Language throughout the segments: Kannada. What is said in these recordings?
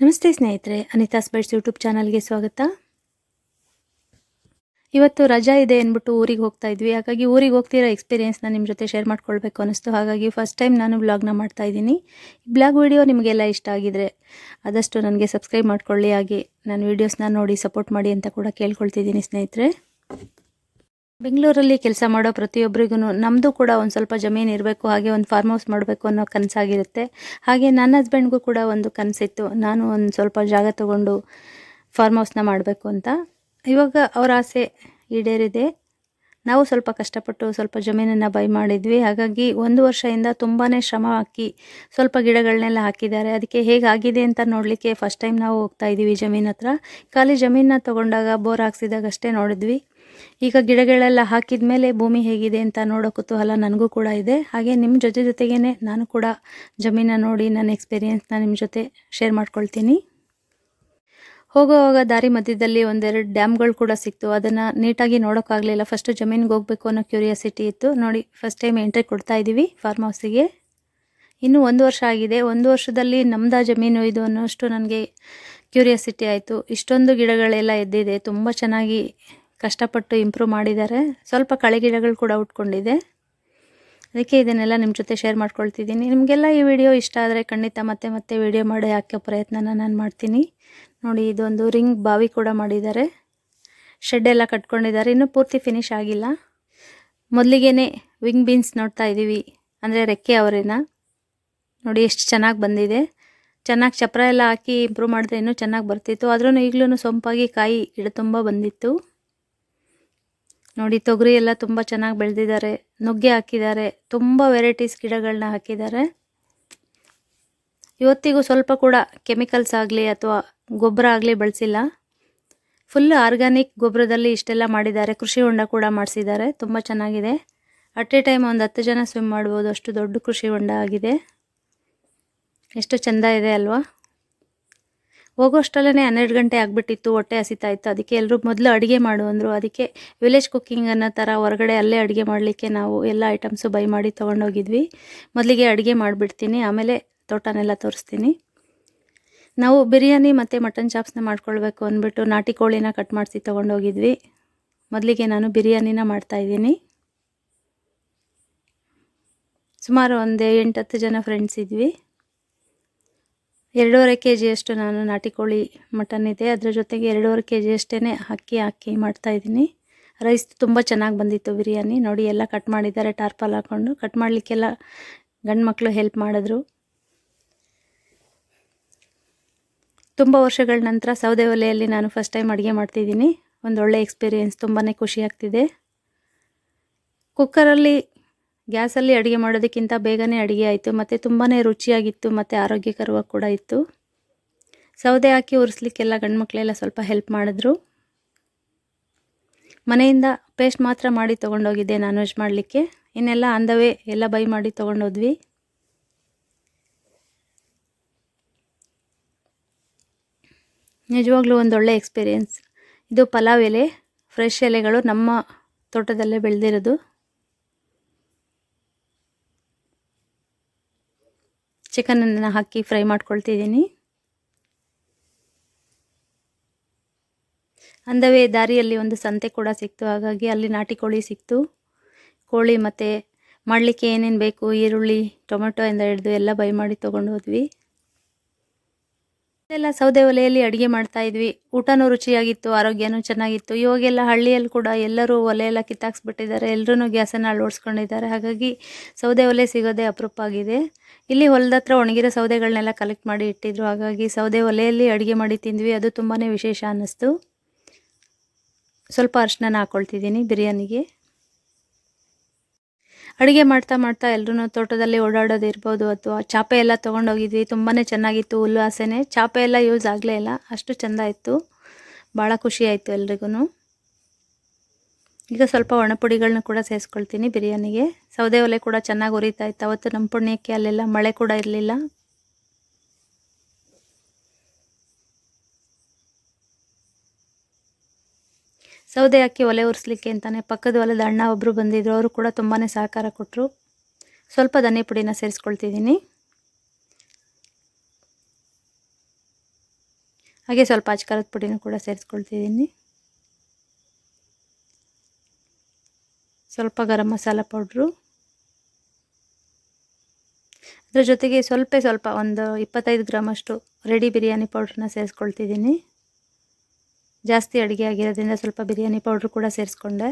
ನಮಸ್ತೆ ಸ್ನೇಹಿತರೆ, ಅನಿತಾ ಸ್ಪೈಟ್ಸ್ ಯೂಟ್ಯೂಬ್ ಚಾನಲ್ಗೆ ಸ್ವಾಗತ. ಇವತ್ತು ರಜಾ ಇದೆ ಅಂದ್ಬಿಟ್ಟು ಊರಿಗೆ ಹೋಗ್ತಾ ಇದ್ವಿ. ಹಾಗಾಗಿ ಊರಿಗೆ ಹೋಗ್ತಿರೋ ಎಕ್ಸ್ಪೀರಿಯೆನ್ಸ್ನ ನಿಮ್ಮ ಜೊತೆ ಶೇರ್ ಮಾಡ್ಕೊಳ್ಬೇಕು ಅನ್ನಿಸ್ತು. ಹಾಗಾಗಿ ಫಸ್ಟ್ ಟೈಮ್ ನಾನು ಬ್ಲಾಗ್ನ ಮಾಡ್ತಾ ಇದ್ದೀನಿ. ಬ್ಲಾಗ್ ವಿಡಿಯೋ ನಿಮಗೆಲ್ಲ ಇಷ್ಟ ಆಗಿದ್ರೆ ಆದಷ್ಟು ನನಗೆ ಸಬ್ಸ್ಕ್ರೈಬ್ ಮಾಡ್ಕೊಳ್ಳಿ. ಹಾಗೆ ನಾನು ವೀಡಿಯೋಸ್ನ ನೋಡಿ ಸಪೋರ್ಟ್ ಮಾಡಿ ಅಂತ ಕೂಡ ಕೇಳ್ಕೊಳ್ತಿದ್ದೀನಿ ಸ್ನೇಹಿತರೆ. ಬೆಂಗಳೂರಲ್ಲಿ ಕೆಲಸ ಮಾಡೋ ಪ್ರತಿಯೊಬ್ಬರಿಗೂ ನಮ್ಮದು ಕೂಡ ಒಂದು ಸ್ವಲ್ಪ ಜಮೀನು ಇರಬೇಕು, ಹಾಗೆ ಒಂದು ಫಾರ್ಮ್ ಹೌಸ್ ಮಾಡಬೇಕು ಅನ್ನೋ ಕನಸಾಗಿರುತ್ತೆ. ಹಾಗೆ ನನ್ನ ಹಸ್ಬೆಂಡ್ಗೂ ಕೂಡ ಒಂದು ಕನಸಿತ್ತು. ನಾನು ಒಂದು ಸ್ವಲ್ಪ ಜಾಗ ತಗೊಂಡು ಫಾರ್ಮ್ ಹೌಸ್ನ ಮಾಡಬೇಕು ಅಂತ. ಇವಾಗ ಅವರ ಆಸೆ ಈಡೇರಿದೆ. ನಾವು ಸ್ವಲ್ಪ ಕಷ್ಟಪಟ್ಟು ಸ್ವಲ್ಪ ಜಮೀನನ್ನು ಬೈ ಮಾಡಿದ್ವಿ. ಹಾಗಾಗಿ ಒಂದು ವರ್ಷದಿಂದ ತುಂಬಾ ಶ್ರಮ ಹಾಕಿ ಸ್ವಲ್ಪ ಗಿಡಗಳನ್ನೆಲ್ಲ ಹಾಕಿದ್ದಾರೆ. ಅದಕ್ಕೆ ಹೇಗಾಗಿದೆ ಅಂತ ನೋಡಲಿಕ್ಕೆ ಫಸ್ಟ್ ಟೈಮ್ ನಾವು ಹೋಗ್ತಾ ಇದ್ದೀವಿ ಜಮೀನ್ ಹತ್ರ. ಖಾಲಿ ಜಮೀನನ್ನ ತೊಗೊಂಡಾಗ ಬೋರ್ ಹಾಕ್ಸಿದಾಗ ಅಷ್ಟೇ ನೋಡಿದ್ವಿ. ಈಗ ಗಿಡಗಳೆಲ್ಲ ಹಾಕಿದ ಮೇಲೆ ಭೂಮಿ ಹೇಗಿದೆ ಅಂತ ನೋಡೋ ಕುತೂಹಲ ನನಗೂ ಕೂಡ ಇದೆ. ಹಾಗೆ ನಿಮ್ಮ ಜೊತೆ ಜೊತೆಗೇ ನಾನು ಕೂಡ ಜಮೀನ ನೋಡಿ ನನ್ನ ಎಕ್ಸ್ಪೀರಿಯೆನ್ಸ್ನ ನಿಮ್ಮ ಜೊತೆ ಶೇರ್ ಮಾಡ್ಕೊಳ್ತೀನಿ. ಹೋಗುವಾಗ ದಾರಿ ಮಧ್ಯದಲ್ಲಿ ಒಂದೆರಡು ಡ್ಯಾಮ್ಗಳು ಕೂಡ ಸಿಕ್ತು. ಅದನ್ನು ನೀಟಾಗಿ ನೋಡೋಕ್ಕಾಗಲಿಲ್ಲ ಫಸ್ಟು ಜಮೀನಿಗೆ ಹೋಗಬೇಕು ಅನ್ನೋ ಕ್ಯೂರಿಯಾಸಿಟಿ ಇತ್ತು. ನೋಡಿ ಫಸ್ಟ್ ಟೈಮ್ ಎಂಟ್ರಿ ಕೊಡ್ತಾ ಇದ್ದೀವಿ ಫಾರ್ಮ್ ಹೌಸಿಗೆ ಇನ್ನೂ ಒಂದು ವರ್ಷ ಆಗಿದೆ. ಒಂದು ವರ್ಷದಲ್ಲಿ ನಮ್ಮದ ಜಮೀನು ಇದು ಅನ್ನೋಷ್ಟು ನನಗೆ ಕ್ಯೂರಿಯಾಸಿಟಿ ಆಯಿತು. ಇಷ್ಟೊಂದು ಗಿಡಗಳೆಲ್ಲ ಎದ್ದಿದೆ. ತುಂಬ ಚೆನ್ನಾಗಿ ಕಷ್ಟಪಟ್ಟು ಇಂಪ್ರೂವ್ ಮಾಡಿದ್ದಾರೆ. ಸ್ವಲ್ಪ ಕಳೆ ಗಿಡಗಳು ಕೂಡ ಉಟ್ಕೊಂಡಿದೆ. ಅದಕ್ಕೆ ಇದನ್ನೆಲ್ಲ ನಿಮ್ಮ ಜೊತೆ ಶೇರ್ ಮಾಡ್ಕೊಳ್ತಿದ್ದೀನಿ. ನಿಮಗೆಲ್ಲ ಈ ವಿಡಿಯೋ ಇಷ್ಟ ಆದರೆ ಖಂಡಿತ ಮತ್ತೆ ಮತ್ತೆ ವಿಡಿಯೋ ಮಾಡಿ ಹಾಕೋ ಪ್ರಯತ್ನನ ನಾನು ಮಾಡ್ತೀನಿ. ನೋಡಿ, ಇದೊಂದು ರಿಂಗ್ ಬಾವಿ ಕೂಡ ಮಾಡಿದ್ದಾರೆ. ಶೆಡ್ ಎಲ್ಲ ಕಟ್ಕೊಂಡಿದ್ದಾರೆ. ಇನ್ನೂ ಪೂರ್ತಿ ಫಿನಿಶ್ ಆಗಿಲ್ಲ. ಮೊದಲಿಗೆ ವಿಂಗ್ ಬೀನ್ಸ್ ನೋಡ್ತಾ ಇದ್ದೀವಿ ಅಂದರೆ ರೆಕ್ಕೆ ಅವರೇನ? ನೋಡಿ, ಎಷ್ಟು ಚೆನ್ನಾಗಿ ಬಂದಿದೆ. ಚೆನ್ನಾಗಿ ಚಪ್ರ ಎಲ್ಲ ಹಾಕಿ ಇಂಪ್ರೂವ್ ಮಾಡಿದ್ರೆ ಇನ್ನೂ ಚೆನ್ನಾಗಿ ಬರ್ತಿತ್ತು. ಆದ್ರೂ ಈಗಲೂ ಸೊಂಪಾಗಿ ಕಾಯಿ ಗಿಡ ತುಂಬ ಬಂದಿತ್ತು. ನೋಡಿ, ತೊಗರಿ ಎಲ್ಲ ತುಂಬ ಚೆನ್ನಾಗಿ ಬೆಳೆದಿದ್ದಾರೆ. ನುಗ್ಗೆ ಹಾಕಿದ್ದಾರೆ. ತುಂಬ ವೆರೈಟೀಸ್ ಗಿಡಗಳನ್ನ ಹಾಕಿದ್ದಾರೆ. ಇವತ್ತಿಗೂ ಸ್ವಲ್ಪ ಕೂಡ ಕೆಮಿಕಲ್ಸ್ ಆಗಲಿ ಅಥವಾ ಗೊಬ್ಬರ ಆಗಲಿ ಬಳಸಿಲ್ಲ. ಫುಲ್ ಆರ್ಗ್ಯಾನಿಕ್ ಗೊಬ್ಬರದಲ್ಲಿ ಇಷ್ಟೆಲ್ಲ ಮಾಡಿದ್ದಾರೆ. ಕೃಷಿ ಹೊಂಡ ಕೂಡ ಮಾಡಿಸಿದ್ದಾರೆ. ತುಂಬ ಚೆನ್ನಾಗಿದೆ. ಅಟ್ ಎ ಟೈಮ್ ಒಂದು ಹತ್ತು ಜನ ಸ್ವಿಮ್ ಮಾಡ್ಬೋದು. ಅಷ್ಟು ದೊಡ್ಡ ಕೃಷಿ ಹೊಂಡ ಆಗಿದೆ. ಎಷ್ಟು ಚೆಂದ ಇದೆ ಅಲ್ವಾ? ಹೋಗೋಷ್ಟರಲ್ಲೇ ಹನ್ನೆರಡು ಗಂಟೆ ಆಗಿಬಿಟ್ಟಿತ್ತು, ಹೊಟ್ಟೆ ಹಸಿತಾ ಇತ್ತು. ಅದಕ್ಕೆ ಎಲ್ಲರೂ ಮೊದಲು ಅಡುಗೆ ಮಾಡು ಅಂದರು. ಅದಕ್ಕೆ ವಿಲೇಜ್ ಕುಕ್ಕಿಂಗ್ ಅನ್ನೋ ಥರ ಹೊರಗಡೆ ಅಲ್ಲೇ ಅಡುಗೆ ಮಾಡಲಿಕ್ಕೆ ನಾವು ಎಲ್ಲ ಐಟಮ್ಸು ಬೈ ಮಾಡಿ ತೊಗೊಂಡೋಗಿದ್ವಿ. ಮೊದಲಿಗೆ ಅಡುಗೆ ಮಾಡಿಬಿಡ್ತೀನಿ, ಆಮೇಲೆ ತೋಟನೆಲ್ಲ ತೋರಿಸ್ತೀನಿ. ನಾವು ಬಿರಿಯಾನಿ ಮತ್ತು ಮಟನ್ ಚಾಪ್ಸ್ನ ಮಾಡ್ಕೊಳ್ಬೇಕು ಅಂದ್ಬಿಟ್ಟು ನಾಟಿ ಕೋಳಿನ ಕಟ್ ಮಾಡಿಸಿ ತೊಗೊಂಡೋಗಿದ್ವಿ. ಮೊದಲಿಗೆ ನಾನು ಬಿರಿಯಾನಿನ ಮಾಡ್ತಾಯಿದ್ದೀನಿ ಸುಮಾರು ಒಂದು ಎಂಟತ್ತು ಜನ ಫ್ರೆಂಡ್ಸ್ ಇದ್ವಿ. ಎರಡೂವರೆ ಕೆ ಜಿಯಷ್ಟು ನಾನು ನಾಟಿ ಕೋಳಿ ಮಟನ್ ಇದೆ. ಅದರ ಜೊತೆಗೆ ಎರಡೂವರೆ ಕೆ ಜಿಯಷ್ಟೇ ಅಕ್ಕಿ ಹಾಕಿ ಮಾಡ್ತಾಯಿದ್ದೀನಿ ರೈಸ್ ತುಂಬ ಚೆನ್ನಾಗಿ ಬಂದಿತ್ತು ಬಿರಿಯಾನಿ. ನೋಡಿ, ಎಲ್ಲ ಕಟ್ ಮಾಡಿದ್ದಾರೆ, ಟಾರ್ಪಲ್ ಹಾಕ್ಕೊಂಡು ಕಟ್ ಮಾಡಲಿಕ್ಕೆಲ್ಲ ಗಂಡು ಮಕ್ಕಳು ಹೆಲ್ಪ್ ಮಾಡಿದ್ರು. ತುಂಬ ವರ್ಷಗಳ ನಂತರ ಸೌದೆ ಒಲೆಯಲ್ಲಿ ನಾನು ಫಸ್ಟ್ ಟೈಮ್ ಅಡುಗೆ ಮಾಡ್ತಿದ್ದೀನಿ. ಒಂದು ಒಳ್ಳೆ ಎಕ್ಸ್ಪೀರಿಯೆನ್ಸ್ ತುಂಬಾ ಖುಷಿ ಆಗ್ತಿದೆ. ಕುಕ್ಕರಲ್ಲಿ ಗ್ಯಾಸಲ್ಲಿ ಅಡುಗೆ ಮಾಡೋದಕ್ಕಿಂತ ಬೇಗನೆ ಅಡುಗೆ ಆಯಿತು, ಮತ್ತು ತುಂಬಾ ರುಚಿಯಾಗಿತ್ತು, ಮತ್ತು ಆರೋಗ್ಯಕರವಾಗಿ ಕೂಡ ಇತ್ತು. ಸೌದೆ ಹಾಕಿ ಉರಿಸ್ಲಿಕ್ಕೆಲ್ಲ ಗಂಡ್ಮಕ್ಳೆಲ್ಲ ಸ್ವಲ್ಪ ಹೆಲ್ಪ್ ಮಾಡಿದ್ರು. ಮನೆಯಿಂದ ಪೇಸ್ಟ್ ಮಾತ್ರ ಮಾಡಿ ತೊಗೊಂಡೋಗಿದ್ದೆ ನಾನ್ ವೆಜ್ ಮಾಡಲಿಕ್ಕೆ ಇನ್ನೆಲ್ಲ ಅಂದವೇ ಎಲ್ಲ ಬೈ ಮಾಡಿ ತೊಗೊಂಡೋದ್ವಿ. ನಿಜವಾಗ್ಲೂ ಒಂದು ಒಳ್ಳೆ ಎಕ್ಸ್ಪೀರಿಯೆನ್ಸ್ ಇದು ಪಲಾವ್ ಎಲೆ ಫ್ರೆಶ್ ಎಲೆಗಳು ನಮ್ಮ ತೋಟದಲ್ಲೇ ಬೆಳೆದಿರೋದು. ಚಿಕನನ್ನು ಹಾಕಿ ಫ್ರೈ ಮಾಡ್ಕೊಳ್ತಿದ್ದೀನಿ. ಅಂದವೇ ದಾರಿಯಲ್ಲಿ ಒಂದು ಸಂತೆ ಕೂಡ ಸಿಕ್ತು. ಹಾಗಾಗಿ ಅಲ್ಲಿ ನಾಟಿ ಕೋಳಿ ಸಿಕ್ತು. ಕೋಳಿ ಮತ್ತು ಮಾಡಲಿಕ್ಕೆ ಏನೇನು ಬೇಕು, ಈರುಳ್ಳಿ, ಟೊಮೆಟೊ ಇಂದ ಹಿಡಿದು ಎಲ್ಲ ಬೈ ಮಾಡಿ ತೊಗೊಂಡು ಹೋದ್ವಿ. ಎಲ್ಲ ಸೌದೆ ಒಲೆಯಲ್ಲಿ ಅಡುಗೆ ಮಾಡ್ತಾ ಇದ್ವಿ. ಊಟನೂ ರುಚಿಯಾಗಿತ್ತು, ಆರೋಗ್ಯನೂ ಚೆನ್ನಾಗಿತ್ತು. ಇವಾಗೆಲ್ಲ ಹಳ್ಳಿಯಲ್ಲಿ ಕೂಡ ಎಲ್ಲರೂ ಒಲೆ ಎಲ್ಲ ಕಿತ್ತಾಕ್ಸ್ಬಿಟ್ಟಿದ್ದಾರೆ. ಎಲ್ಲರೂ ಗ್ಯಾಸನ್ನು ಅಳವಡಿಸ್ಕೊಂಡಿದ್ದಾರೆ. ಹಾಗಾಗಿ ಸೌದೆ ಒಲೆ ಸಿಗೋದೇ ಅಪರೂಪ ಆಗಿದೆ ಇಲ್ಲಿ ಹೊಲದ ಹತ್ರ ಒಣಗಿರೋ ಸೌದೆಗಳನ್ನೆಲ್ಲ ಕಲೆಕ್ಟ್ ಮಾಡಿ ಇಟ್ಟಿದ್ರು. ಹಾಗಾಗಿ ಸೌದೆ ಒಲೆಯಲ್ಲಿ ಅಡುಗೆ ಮಾಡಿ ತಿಂದ್ವಿ. ಅದು ತುಂಬಾ ವಿಶೇಷ ಅನ್ನಿಸ್ತು. ಸ್ವಲ್ಪ ಅರ್ಶನ ಹಾಕ್ಕೊಳ್ತಿದ್ದೀನಿ ಬಿರಿಯಾನಿಗೆ. ಅಡುಗೆ ಮಾಡ್ತಾ ಮಾಡ್ತಾ ಎಲ್ಲರೂ ತೋಟದಲ್ಲಿ ಓಡಾಡೋದು ಇರ್ಬೋದು ಅಥವಾ ಚಾಪೆ ಎಲ್ಲ ತೊಗೊಂಡೋಗಿದ್ವಿ. ತುಂಬಾ ಚೆನ್ನಾಗಿತ್ತು ಹುಲ್ಲು ಆಸೆನೆ. ಚಾಪೆ ಎಲ್ಲ ಯೂಸ್ ಆಗಲೇ ಇಲ್ಲ. ಅಷ್ಟು ಚೆಂದ ಇತ್ತು. ಭಾಳ ಖುಷಿ ಆಯಿತು ಎಲ್ರಿಗೂ ಈಗ ಸ್ವಲ್ಪ ಒಣಪುಡಿಗಳನ್ನ ಕೂಡ ಸೇರಿಸ್ಕೊಳ್ತೀನಿ ಬಿರಿಯಾನಿಗೆ. ಸೌದೆ ಒಲೆ ಕೂಡ ಚೆನ್ನಾಗಿ ಉರಿತಾ ಇತ್ತು. ಅವತ್ತು ನಮ್ಮ ಪುಣ್ಯಕ್ಕೆ ಅಲ್ಲೆಲ್ಲ ಮಳೆ ಕೂಡ ಇರಲಿಲ್ಲ. ಸೌದೆ ಹಾಕಿ ಒಲೆ ಉರಿಸ್ಲಿಕ್ಕೆ ಅಂತಲೇ ಪಕ್ಕದ ಹೊಲದ ಅಣ್ಣ ಒಬ್ಬರು ಬಂದಿದ್ರು. ಅವರು ಕೂಡ ತುಂಬಾ ಸಹಕಾರ ಕೊಟ್ಟರು ಸ್ವಲ್ಪ ಧನಿಯ ಪುಡಿನ ಸೇರಿಸ್ಕೊಳ್ತಿದ್ದೀನಿ. ಹಾಗೆ ಸ್ವಲ್ಪ ಅಚ್ಕಾರದ ಪುಡಿನೂ ಕೂಡ ಸೇರಿಸ್ಕೊಳ್ತಿದ್ದೀನಿ. ಸ್ವಲ್ಪ ಗರಂ ಮಸಾಲ ಪೌಡ್ರು. ಅದ್ರ ಜೊತೆಗೆ ಸ್ವಲ್ಪ ಸ್ವಲ್ಪ ಒಂದು ಇಪ್ಪತ್ತೈದು ಗ್ರಾಮಷ್ಟು ರೆಡಿ ಬಿರಿಯಾನಿ ಪೌಡ್ರನ್ನ ಸೇರಿಸ್ಕೊಳ್ತಿದ್ದೀನಿ. ಜಾಸ್ತಿ ಅಡುಗೆ ಆಗಿರೋದ್ರಿಂದ ಸ್ವಲ್ಪ ಬಿರಿಯಾನಿ ಪೌಡ್ರ್ ಕೂಡ ಸೇರಿಸ್ಕೊಂಡೆ.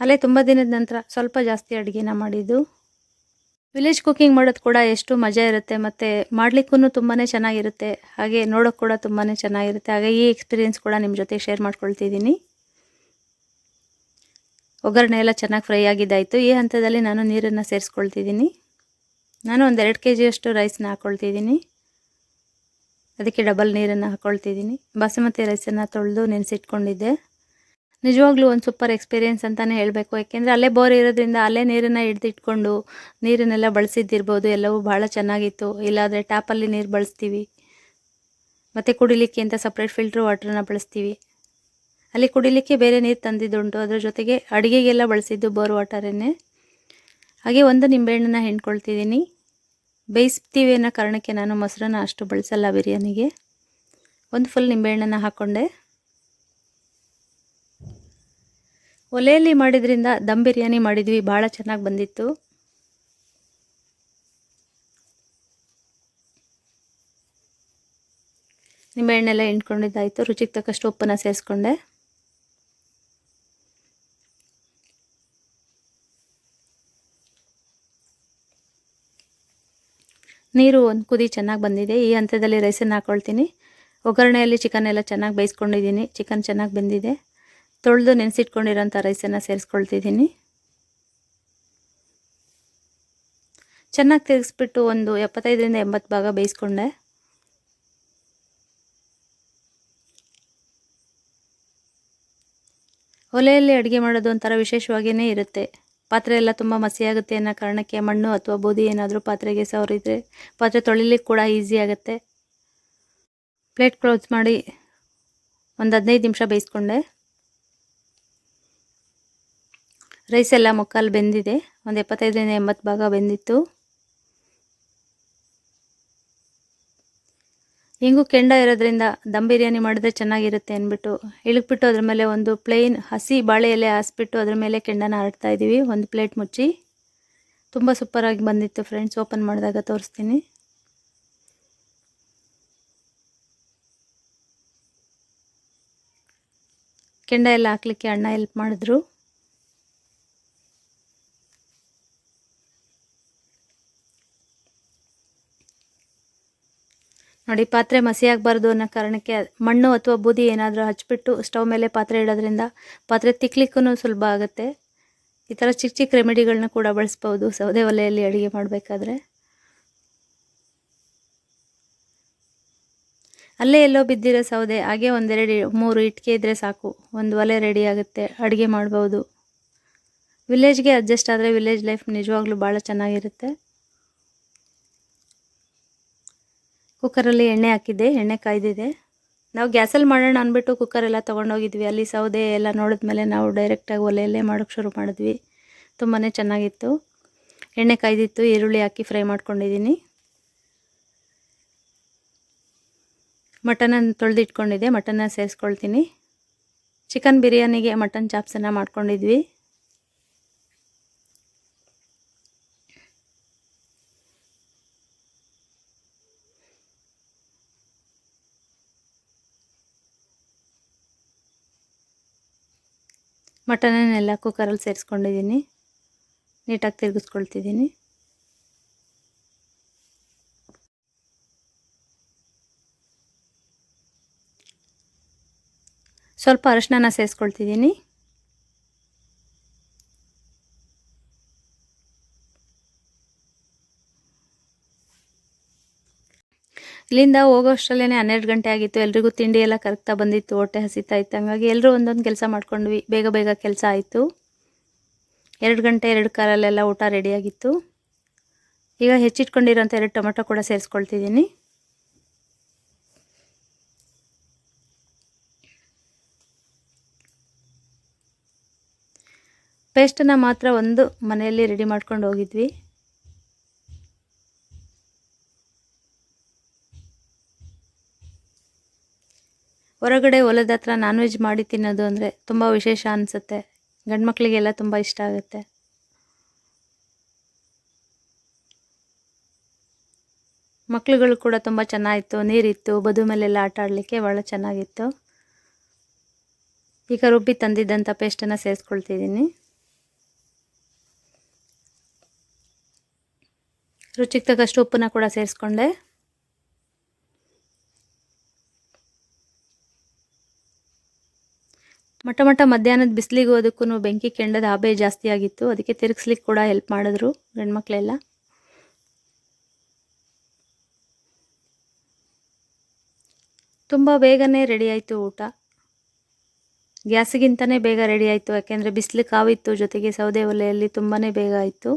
ಅಲ್ಲೇ ತುಂಬ ದಿನದ ನಂತರ ಸ್ವಲ್ಪ ಜಾಸ್ತಿ ಅಡುಗೆನ ಮಾಡಿದ್ದು. ವಿಲೇಜ್ ಕುಕ್ಕಿಂಗ್ ಮಾಡೋದು ಕೂಡ ಎಷ್ಟು ಮಜಾ ಇರುತ್ತೆ ಮತ್ತು ಮಾಡಲಿಕ್ಕೂ ತುಂಬಾ ಚೆನ್ನಾಗಿರುತ್ತೆ. ಹಾಗೆ ನೋಡೋಕೆ ಕೂಡ ತುಂಬಾ ಚೆನ್ನಾಗಿರುತ್ತೆ. ಹಾಗೆ ಈ ಎಕ್ಸ್ಪೀರಿಯೆನ್ಸ್ ಕೂಡ ನಿಮ್ಮ ಜೊತೆ ಶೇರ್ ಮಾಡ್ಕೊಳ್ತಿದ್ದೀನಿ. ಒಗ್ಗರಣೆ ಎಲ್ಲ ಚೆನ್ನಾಗಿ ಫ್ರೈ ಆಗಿದ್ದಾಯಿತು. ಈ ಹಂತದಲ್ಲಿ ನಾನು ನೀರನ್ನು ಸೇರಿಸ್ಕೊಳ್ತಿದ್ದೀನಿ. ನಾನು ಒಂದು ಎರಡು ಕೆ ಜಿಯಷ್ಟು ರೈಸನ್ನ ಹಾಕ್ಕೊಳ್ತಿದ್ದೀನಿ ಅದಕ್ಕೆ ಡಬಲ್ ನೀರನ್ನು ಹಾಕ್ಕೊಳ್ತಿದ್ದೀನಿ ಬಾಸುಮತಿ ರೈಸನ್ನು ತೊಳೆದು ನೆನೆಸಿಟ್ಕೊಂಡಿದ್ದೆ. ನಿಜವಾಗ್ಲೂ ಒಂದು ಸೂಪರ್ ಎಕ್ಸ್ಪೀರಿಯೆನ್ಸ್ ಅಂತಲೇ ಹೇಳಬೇಕು. ಯಾಕೆಂದರೆ ಅಲ್ಲೇ ಬೋರ್ ಇರೋದ್ರಿಂದ ಅಲ್ಲೇ ನೀರನ್ನು ಹಿಡ್ದಿಟ್ಕೊಂಡು ನೀರನ್ನೆಲ್ಲ ಬಳಸಿದ್ದಿರ್ಬೋದು. ಎಲ್ಲವೂ ಭಾಳ ಚೆನ್ನಾಗಿತ್ತು. ಇಲ್ಲಾಂದರೆ ಟ್ಯಾಪಲ್ಲಿ ನೀರು ಬಳಸ್ತೀವಿ. ಮತ್ತು ಕುಡಿಲಿಕ್ಕೆ ಅಂತ ಸಪ್ರೇಟ್ ಫಿಲ್ಟ್ರ್ ವಾಟ್ರನ್ನ ಬಳಸ್ತೀವಿ. ಅಲ್ಲಿ ಕುಡಿಲಿಕ್ಕೆ ಬೇರೆ ನೀರು ತಂದಿದ್ದುಂಟು. ಅದರ ಜೊತೆಗೆ ಅಡುಗೆಗೆಲ್ಲ ಬಳಸಿದ್ದು ಬೋರ್ ವಾಟರನ್ನೇ ಹಾಗೆ ಒಂದು ನಿಂಬೆಹಣ್ಣನ್ನು ಹಿಂಡ್ಕೊಳ್ತಿದ್ದೀನಿ. ಬೇಯಿಸ್ತೀವಿ ಅನ್ನೋ ಕಾರಣಕ್ಕೆ ನಾನು ಮೊಸರನ್ನ ಅಷ್ಟು ಬಳಸಲ್ಲ ಬಿರಿಯಾನಿಗೆ. ಒಂದು ಫುಲ್ ನಿಂಬೆಹಣ್ಣನ್ನು ಹಾಕ್ಕೊಂಡೆ ಒಲೆಯಲ್ಲಿ ಮಾಡಿದ್ರಿಂದ ದಮ್ ಬಿರಿಯಾನಿ ಮಾಡಿದ್ವಿ, ಭಾಳ ಚೆನ್ನಾಗಿ ಬಂದಿತ್ತು. ನಿಂಬೆಹಣ್ಣೆಲ್ಲ ಹಿಂಡ್ಕೊಂಡಿದ್ದಾಯಿತು, ರುಚಿಗೆ ತಕ್ಕಷ್ಟು ಉಪ್ಪನ್ನು ಸೇರಿಸ್ಕೊಂಡೆ. ನೀರು ಒಂದು ಕುದಿ ಚೆನ್ನಾಗಿ ಬಂದಿದೆ. ಈ ಹಂತದಲ್ಲಿ ರೈಸನ್ನು ಹಾಕ್ಕೊಳ್ತೀನಿ ಒಗ್ಗರಣೆಯಲ್ಲಿ ಚಿಕನ್ ಎಲ್ಲ ಚೆನ್ನಾಗಿ ಬೇಯಿಸ್ಕೊಂಡಿದ್ದೀನಿ. ಚಿಕನ್ ಚೆನ್ನಾಗಿ ಬೆಂದಿದೆ. ತೊಳೆದು ನೆನೆಸಿಟ್ಕೊಂಡಿರೋಂಥ ರೈಸನ್ನು ಸೇರಿಸ್ಕೊಳ್ತಿದ್ದೀನಿ. ಚೆನ್ನಾಗಿ ತಿರುಗಿಸ್ಬಿಟ್ಟು ಒಂದು ಎಪ್ಪತ್ತೈದರಿಂದ ಎಂಬತ್ತು ಭಾಗ ಬೇಯಿಸ್ಕೊಂಡೆ. ಒಲೆಯಲ್ಲಿ ಅಡುಗೆ ಮಾಡೋದು ಒಂಥರ ವಿಶೇಷವಾಗಿಯೇ ಇರುತ್ತೆ. ಪಾತ್ರೆ ಎಲ್ಲ ತುಂಬ ಮಸಿಯಾಗುತ್ತೆ ಅನ್ನೋ ಕಾರಣಕ್ಕೆ ಮಣ್ಣು ಅಥವಾ ಬೂದಿ ಏನಾದರೂ ಪಾತ್ರೆಗೆ ಸವರಿದ್ರೆ ಪಾತ್ರೆ ತೊಳಿಲಿಕ್ಕೆ ಕೂಡ ಈಸಿ ಆಗುತ್ತೆ. ಪ್ಲೇಟ್ ಕ್ಲೋಸ್ ಮಾಡಿ ಒಂದು ಹದಿನೈದು ನಿಮಿಷ ಬೇಯಿಸ್ಕೊಂಡೆ. ರೈಸ್ ಎಲ್ಲ ಮುಕ್ಕಾಲು ಬೆಂದಿದೆ. ಒಂದು ಎಪ್ಪತ್ತೈದರಿಂದ ಎಂಬತ್ತು ಭಾಗ ಬೆಂದಿತ್ತು. ಹಿಂಗೂ ಕೆಂಡ ಇರೋದ್ರಿಂದ ದಮ್ ಬಿರಿಯಾನಿ ಮಾಡಿದ್ರೆ ಚೆನ್ನಾಗಿರುತ್ತೆ ಅಂದ್ಬಿಟ್ಟು ಇಳಿಕ್ಬಿಟ್ಟು ಅದ್ರ ಮೇಲೆ ಒಂದು ಪ್ಲೇನ್ ಹಸಿ ಬಾಳೆ ಎಲೆ ಹಾಸ್ಬಿಟ್ಟು ಅದ್ರ ಮೇಲೆ ಕೆಂಡನ ಹರಡ್ತಾ ಇದ್ದೀವಿ ಒಂದು ಪ್ಲೇಟ್ ಮುಚ್ಚಿ. ತುಂಬ ಸೂಪರಾಗಿ ಬಂದಿತ್ತು ಫ್ರೆಂಡ್ಸ್. ಓಪನ್ ಮಾಡಿದಾಗ ತೋರಿಸ್ತೀನಿ. ಕೆಂಡ ಎಲ್ಲ ಹಾಕ್ಲಿಕ್ಕೆ ಅಣ್ಣ ಹೆಲ್ಪ್ ಮಾಡಿದ್ರು. ನೋಡಿ, ಪಾತ್ರೆ ಮಸಿಯಾಗಬಾರ್ದು ಅನ್ನೋ ಕಾರಣಕ್ಕೆ ಮಣ್ಣು ಅಥವಾ ಬೂದಿ ಏನಾದರೂ ಹಚ್ಚಿಬಿಟ್ಟು ಸ್ಟವ್ ಮೇಲೆ ಪಾತ್ರೆ ಇಡೋದ್ರಿಂದ ಪಾತ್ರೆ ತಿಕ್ಲಿಕ್ಕೂ ಸುಲಭ ಆಗುತ್ತೆ. ಈ ಥರ ಚಿಕ್ಕ ಚಿಕ್ಕ ರೆಮಿಡಿಗಳನ್ನ ಕೂಡ ಬಳಸ್ಬೋದು ಸೌದೆ ಒಲೆಯಲ್ಲಿ ಅಡುಗೆ ಮಾಡಬೇಕಾದ್ರೆ. ಅಲ್ಲೇ ಎಲ್ಲೋ ಬಿದ್ದಿರೋ ಸೌದೆ ಹಾಗೆ ಒಂದೆರಡು ಮೂರು ಇಟ್ಕೆ ಇದ್ದರೆ ಸಾಕು. ಒಂದು ಒಲೆ ರೆಡಿ ಆಗುತ್ತೆ, ಅಡುಗೆ ಮಾಡ್ಬೋದು. ವಿಲೇಜ್ಗೆ ಅಡ್ಜಸ್ಟ್ ಆದರೆ ವಿಲೇಜ್ ಲೈಫ್ ನಿಜವಾಗ್ಲೂ ಭಾಳ ಚೆನ್ನಾಗಿರುತ್ತೆ. ಕುಕ್ಕರಲ್ಲಿ ಎಣ್ಣೆ ಹಾಕಿದ್ದೆ, ಎಣ್ಣೆ ಕಾಯ್ದಿದೆ. ನಾವು ಗ್ಯಾಸಲ್ಲಿ ಮಾಡೋಣ ಅಂದ್ಬಿಟ್ಟು ಕುಕ್ಕರೆಲ್ಲ ತೊಗೊಂಡೋಗಿದ್ವಿ. ಅಲ್ಲಿ ಸೌದೆ ಎಲ್ಲ ನೋಡಿದ್ಮೇಲೆ ನಾವು ಡೈರೆಕ್ಟಾಗಿ ಒಲೆಯಲ್ಲೇ ಮಾಡೋಕ್ಕೆ ಶುರು ಮಾಡಿದ್ವಿ. ತುಂಬಾ ಚೆನ್ನಾಗಿತ್ತು. ಎಣ್ಣೆ ಕಾಯ್ದಿತ್ತು, ಈರುಳ್ಳಿ ಹಾಕಿ ಫ್ರೈ ಮಾಡ್ಕೊಂಡಿದ್ದೀನಿ. ಮಟನನ್ನು ತೊಳೆದಿಟ್ಕೊಂಡಿದ್ದೆ ಮಟನ್ನ ಸೇರಿಸ್ಕೊಳ್ತೀನಿ. ಚಿಕನ್ ಬಿರಿಯಾನಿಗೆ ಮಟನ್ ಚಾಪ್ಸನ್ನು ಮಾಡ್ಕೊಂಡಿದ್ವಿ. ಮಟನನ್ನೆಲ್ಲ ಕುಕ್ಕರಲ್ಲಿ ಸೇರಿಸ್ಕೊಂಡಿದ್ದೀನಿ ನೀಟಾಗಿ ತಿರುಗಿಸ್ಕೊಳ್ತಿದ್ದೀನಿ ಸ್ವಲ್ಪ ಅರಶಿನ ಸೇರಿಸ್ಕೊಳ್ತಿದ್ದೀನಿ ಇಲ್ಲಿಂದ ಹೋಗೋಷ್ಟರಲ್ಲೇ ಹನ್ನೆರಡು ಗಂಟೆ ಆಗಿತ್ತು. ಎಲ್ರಿಗೂ ತಿಂಡಿ ಎಲ್ಲ ಕರಗ್ತಾ ಬಂದಿತ್ತು. ಹೊಟ್ಟೆ ಹಸಿತಾ ಇತ್ತು. ಹಂಗಾಗಿ ಎಲ್ಲರೂ ಒಂದೊಂದು ಕೆಲಸ ಮಾಡ್ಕೊಂಡ್ವಿ. ಬೇಗ ಬೇಗ ಕೆಲಸ ಆಯಿತು. ಎರಡು ಗಂಟೆ, ಎರಡು ಕಾಲಲ್ಲೆಲ್ಲ ಊಟ ರೆಡಿಯಾಗಿತ್ತು ಈಗ ಹೆಚ್ಚಿಟ್ಕೊಂಡಿರೋಂಥ ಎರಡು ಟೊಮೆಟೊ ಕೂಡ ಸೇರಿಸ್ಕೊಳ್ತಿದ್ದೀನಿ. ಪೇಸ್ಟನ್ನು ಮಾತ್ರ ಒಂದು ಮನೆಯಲ್ಲಿ ರೆಡಿ ಮಾಡ್ಕೊಂಡು ಹೋಗಿದ್ವಿ. ಹೊರಗಡೆ ಹೊಲದ ಹತ್ರ ನಾನ್ ವೆಜ್ ಮಾಡಿ ತಿನ್ನೋದು ಅಂದರೆ ತುಂಬ ವಿಶೇಷ ಅನಿಸುತ್ತೆ. ಗಂಡು ಮಕ್ಕಳಿಗೆಲ್ಲ ತುಂಬ ಇಷ್ಟ ಆಗುತ್ತೆ. ಮಕ್ಳುಗಳು ಕೂಡ ತುಂಬ ಚೆನ್ನಾಗಿತ್ತು. ನೀರಿತ್ತು ಬದು ಮೇಲೆಲ್ಲ ಆಟ ಆಡಲಿಕ್ಕೆ ಭಾಳ ಚೆನ್ನಾಗಿತ್ತು. ಈಗ ರುಬ್ಬಿ ತಂದಿದ್ದಂಥ ಪೇಸ್ಟನ್ನು ಸೇರಿಸ್ಕೊಳ್ತಿದ್ದೀನಿ. ರುಚಿಗೆ ತಕ್ಕಷ್ಟು ಉಪ್ಪನ್ನ ಕೂಡ ಸೇರಿಸ್ಕೊಂಡೆ. ಮಟ್ಟ ಮಟ್ಟ ಮಧ್ಯಾಹ್ನದ ಬಿಸಿಲಿಗೆ ಹೋದಕ್ಕೂ ಬೆಂಕಿ ಕೆಂಡದ ಹಬೆ ಜಾಸ್ತಿ ಆಗಿತ್ತು. ಅದಕ್ಕೆ ತಿರುಗಿಸ್ಲಿಕ್ಕೆ ಕೂಡ ಹೆಲ್ಪ್ ಮಾಡಿದ್ರು ಗಂಡ್ಮಕ್ಳೆಲ್ಲ. ತುಂಬ ಬೇಗನೆ ರೆಡಿ ಆಯಿತು ಊಟ. ಗ್ಯಾಸಿಗಿಂತನೇ ಬೇಗ ರೆಡಿ ಆಯಿತು. ಯಾಕೆಂದರೆ ಬಿಸಿಲು ಕಾವಿತ್ತು ಜೊತೆಗೆ ಸೌದೆ ಒಲೆಯಲ್ಲಿ ತುಂಬಾ ಬೇಗ ಆಯಿತು.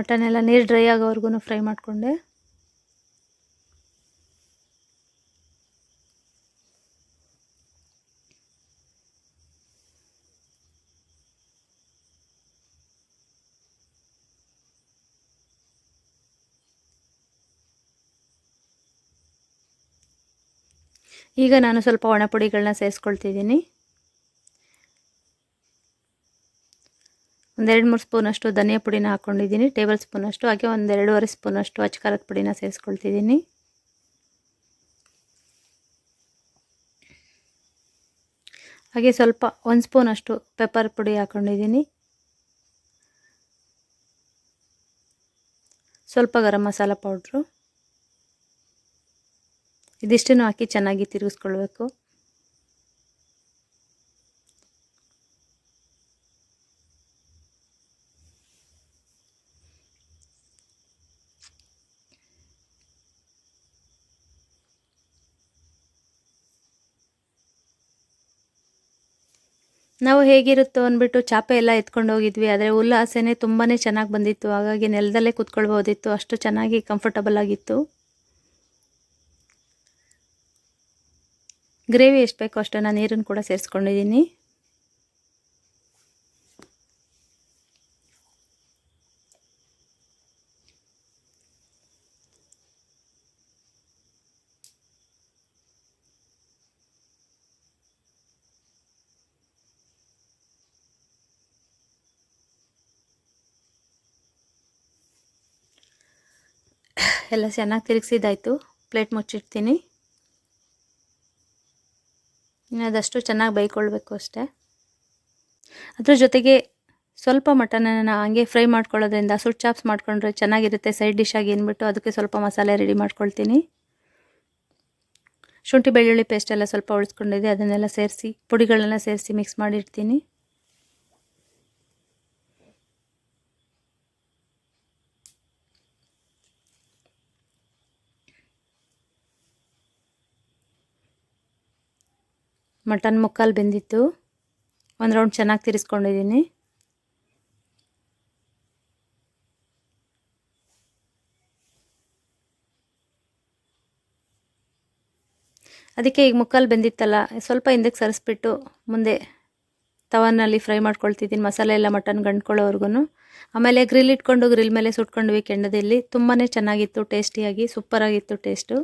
ಮಟನ್ ಎಲ್ಲ ನೀರು ಡ್ರೈ ಆಗೋವರೆಗೂ ಫ್ರೈ ಮಾಡಿಕೊಂಡೆ. ಈಗ ನಾನು ಸ್ವಲ್ಪ ಒಣಪುಡಿಗಳನ್ನ ಸೇರಿಸ್ಕೊಳ್ತಿದ್ದೀನಿ. ಒಂದೆರಡು ಮೂರು ಸ್ಪೂನಷ್ಟು ಧನಿಯಾ ಪುಡಿನ ಹಾಕ್ಕೊಂಡಿದ್ದೀನಿ ಟೇಬಲ್ ಸ್ಪೂನಷ್ಟು ಹಾಗೆ ಒಂದೆರಡೂವರೆ ಸ್ಪೂನಷ್ಟು ಅಚ್ಕಾರದ ಪುಡಿನ ಸೇರಿಸ್ಕೊಳ್ತಿದ್ದೀನಿ. ಹಾಗೆ ಸ್ವಲ್ಪ ಒಂದು ಸ್ಪೂನಷ್ಟು ಪೆಪ್ಪರ್ ಪುಡಿ ಹಾಕ್ಕೊಂಡಿದ್ದೀನಿ ಸ್ವಲ್ಪ ಗರಂ ಮಸಾಲ ಪೌಡ್ರು ಇದಿಷ್ಟನ್ನು ಹಾಕಿ ಚೆನ್ನಾಗಿ ತಿರುಗಿಸ್ಕೊಳ್ಬೇಕು. ನಾವು ಹೇಗಿರುತ್ತೋ ಅಂದ್ಬಿಟ್ಟು ಚಾಪೆ ಎಲ್ಲ ಎತ್ಕೊಂಡು ಹೋಗಿದ್ವಿ. ಆದರೆ ಹುಲ್ಲು ಆಸೆನೇ ತುಂಬಾ ಚೆನ್ನಾಗಿ ಬಂದಿತ್ತು. ಹಾಗಾಗಿ ನೆಲದಲ್ಲೇ ಕೂತ್ಕೊಳ್ಬೋದಿತ್ತು. ಅಷ್ಟು ಚೆನ್ನಾಗಿ ಕಂಫರ್ಟಬಲ್ ಆಗಿತ್ತು. ಗ್ರೇವಿ ಎಷ್ಟು ಬೇಕೋ ಅಷ್ಟನ್ನು ನೀರನ್ನು ಕೂಡ ಸೇರಿಸ್ಕೊಂಡಿದ್ದೀನಿ. ಎಲ್ಲ ಚೆನ್ನಾಗಿ ತಿರುಗಿಸಿದ್ದಾಯಿತು. ಪ್ಲೇಟ್ ಮುಚ್ಚಿಡ್ತೀನಿ. ಇನ್ನು ಅದಷ್ಟು ಚೆನ್ನಾಗಿ ಬೈಕೊಳ್ಬೇಕು ಅಷ್ಟೇ. ಅದ್ರ ಜೊತೆಗೆ ಸ್ವಲ್ಪ ಮಟನನ್ನು ಹಂಗೆ ಫ್ರೈ ಮಾಡ್ಕೊಳ್ಳೋದ್ರಿಂದ ಸುಟ್ ಚಾಪ್ಸ್ ಮಾಡ್ಕೊಂಡ್ರೆ ಚೆನ್ನಾಗಿರುತ್ತೆ ಸೈಡ್ ಡಿಶ್ ಆಗಿ ಅಂದ್ಬಿಟ್ಟು ಅದಕ್ಕೆ ಸ್ವಲ್ಪ ಮಸಾಲೆ ರೆಡಿ ಮಾಡ್ಕೊಳ್ತೀನಿ. ಶುಂಠಿ ಬೆಳ್ಳುಳ್ಳಿ ಪೇಸ್ಟ್ ಎಲ್ಲ ಸ್ವಲ್ಪ ಉಳಿಸ್ಕೊಂಡಿದೆ ಅದನ್ನೆಲ್ಲ ಸೇರಿಸಿ ಪುಡಿಗಳನ್ನ ಸೇರಿಸಿ ಮಿಕ್ಸ್ ಮಾಡಿರ್ತೀನಿ ಮಟನ್ ಮುಕ್ಕಾಲು ಬೆಂದಿತ್ತು. ಒಂದು ರೌಂಡ್ ಚೆನ್ನಾಗಿ ತಿರ್ಸ್ಕೊಂಡಿದ್ದೀನಿ ಅದಕ್ಕೆ ಈಗ ಮುಕ್ಕಾಲು ಬೆಂದಿತ್ತಲ್ಲ, ಸ್ವಲ್ಪ ಹಿಂದಕ್ಕೆ ಸರಿಸ್ಬಿಟ್ಟು ಮುಂದೆ ತವನಲ್ಲಿ ಫ್ರೈ ಮಾಡ್ಕೊಳ್ತಿದ್ದೀನಿ, ಮಸಾಲೆ ಎಲ್ಲ ಮಟನ್ ಗಂಡ್ಕೊಳ್ಳೋವರೆಗೂ ಆಮೇಲೆ ಗ್ರಿಲ್ ಇಟ್ಕೊಂಡು ಗ್ರಿಲ್ ಮೇಲೆ ಸುಟ್ಕೊಂಡ್ವಿ ಕೆಂಡದಲ್ಲಿ ತುಂಬಾ ಚೆನ್ನಾಗಿತ್ತು ಟೇಸ್ಟಿಯಾಗಿ ಸೂಪರಾಗಿತ್ತು ಟೇಸ್ಟು